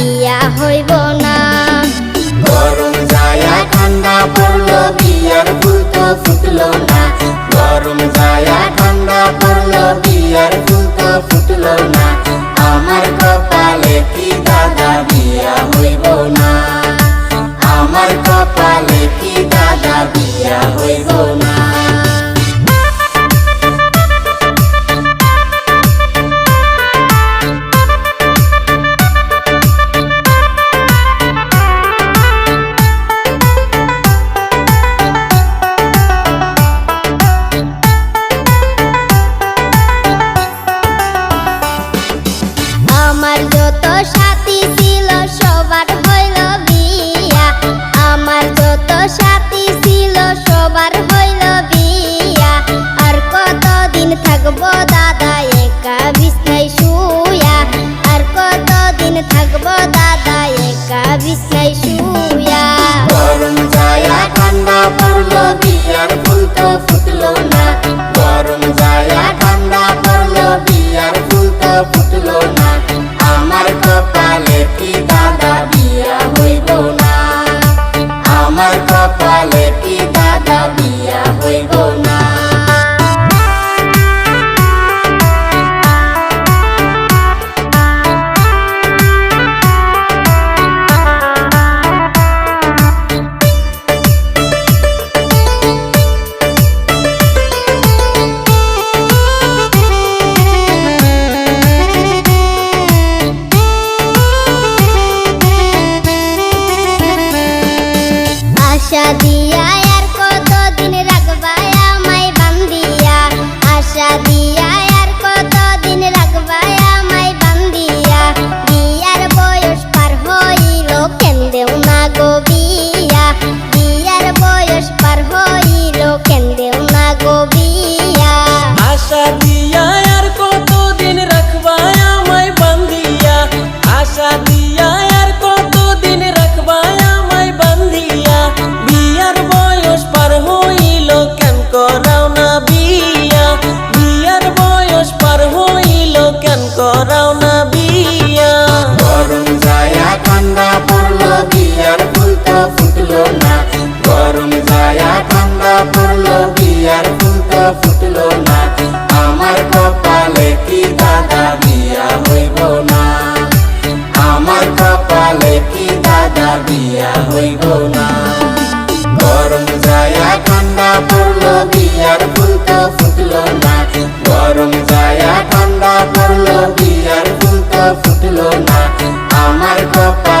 বিয়া হইব না। গরম যায় ঠান্ডা পড়ল বিয়ার ফুল তো ফুটলো না। সাথী ছিল, সবার হইল বিয়া। আর কতদিন থাকব দাদা, একা বিষ্ণাই শুয়া আর কতদিন থাকব দাদা, একা বিষ্ণাই শুয়া গরম যায়া ঠান্ডা পড়ল, বিয়ার ফুল তো ফুটলো না। আশা দিয়া করাও না বিয়া। গরম যায়া ঠান্ডা পড়ল, বিয়ার ফুল তো ফুটলো না। গরম যায়া ঠান্ডা পড়ল, বিয়ার ফুল তো ফুটলো না। আমার কপালে কি দাদা বিয়া হইব না। আমার কপালে কি দাদা বিয়া হইব না। গরম যায়া ঠান্ডা পড়ল, বিয়ার ফুল তো না। গরম বিয়ার ফুল তো ফুটলো না। আমার কপালে